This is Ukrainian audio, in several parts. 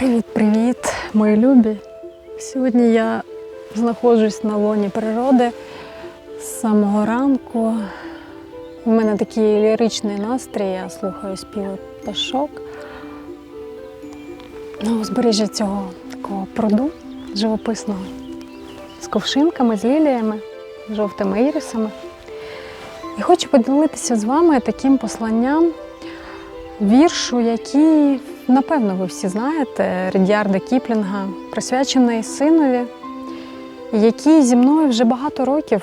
Привіт-привіт, мої любі! Сьогодні я знаходжусь на лоні природи з самого ранку. У мене такий ліричний настрій, я слухаю співи пташок. На узбережжі цього такого пруду живописного з ковшинками, з ліліями, жовтими ірисами. І хочу поділитися з вами таким посланням віршу, який, напевно, ви всі знаєте, Редіарда Кіплінга, присвячений синові, який зі мною вже багато років,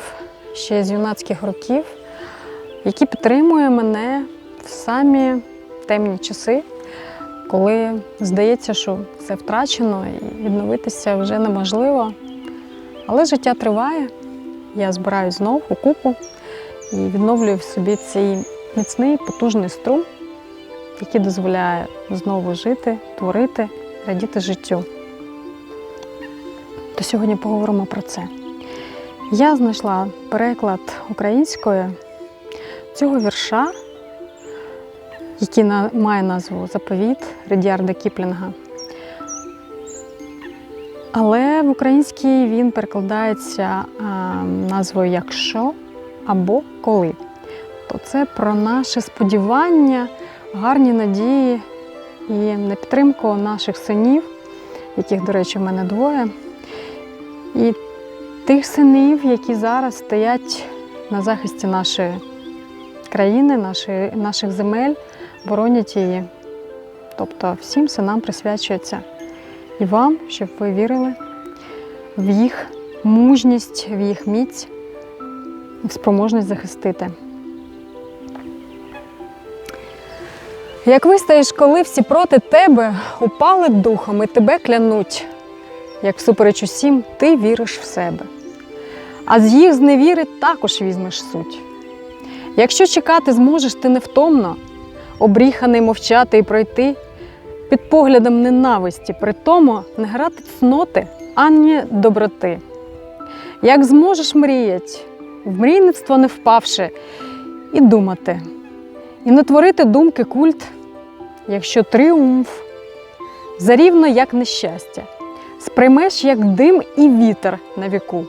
ще з юнацьких років, який підтримує мене в самі темні часи, коли здається, що все втрачено і відновитися вже неможливо. Але життя триває, я збираю знов у купу і відновлюю в собі цей міцний потужний струм, який дозволяє знову жити, творити, радіти життю. То сьогодні поговоримо про це. Я знайшла переклад українською цього вірша, який має назву Заповіт Редіарда Кіплінга. Але в українській він перекладається назвою Якщо або коли. То це про наше сподівання, гарні надії і на підтримку наших синів, яких, до речі, в мене двоє, і тих синів, які зараз стоять на захисті нашої країни, нашої, наших земель, боронять її. Тобто всім синам присвячується і вам, щоб ви вірили в їх мужність, в їх міць, в спроможність захистити. Як вистоїш, коли всі проти тебе упали духом і тебе клянуть, як всупереч усім, ти віриш в себе. А з їх зневіри також візьмеш суть. Якщо чекати зможеш ти невтомно, обріханий мовчати і пройти, під поглядом ненависті, при тому не грати цноти, ані доброти. Як зможеш мріять, в мрійництво не впавши, і думати, і не творити думки культ, якщо тріумф, зарівно як нещастя, сприймеш як дим і вітер на віку.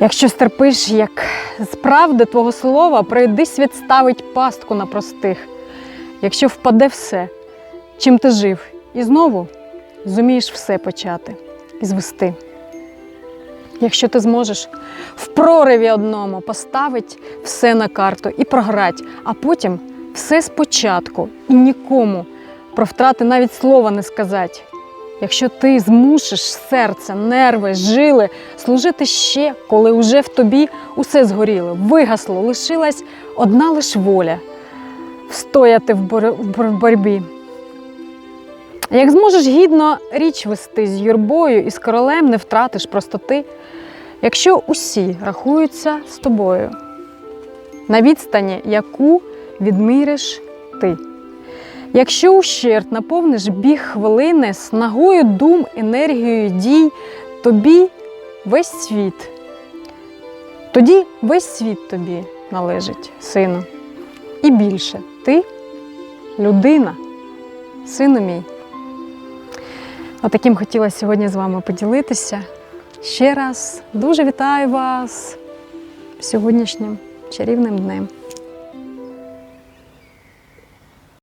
Якщо стерпиш, як з правди твого слова, прийди світ ставить пастку на простих, якщо впаде все, чим ти жив, і знову зумієш все почати і звести. Якщо ти зможеш в прориві одному поставити все на карту і програти, а потім все спочатку і нікому про втрати навіть слова не сказати. Якщо ти змусиш серце, нерви, жили служити ще, коли уже в тобі усе згоріло, вигасло, лишилась одна лиш воля встояти в бор- в боротьбі. Як зможеш гідно річ вести з юрбою і з королем не втратиш простоти, якщо усі рахуються з тобою, на відстані, яку відміриш ти. Якщо ущерб наповниш біг хвилини снагою дум, енергією дій, тобі весь світ. Тоді весь світ тобі належить, сину. І більше ти людина, сину мій. Отаким хотіла сьогодні з вами поділитися. Ще раз дуже вітаю вас сьогоднішнім чарівним днем.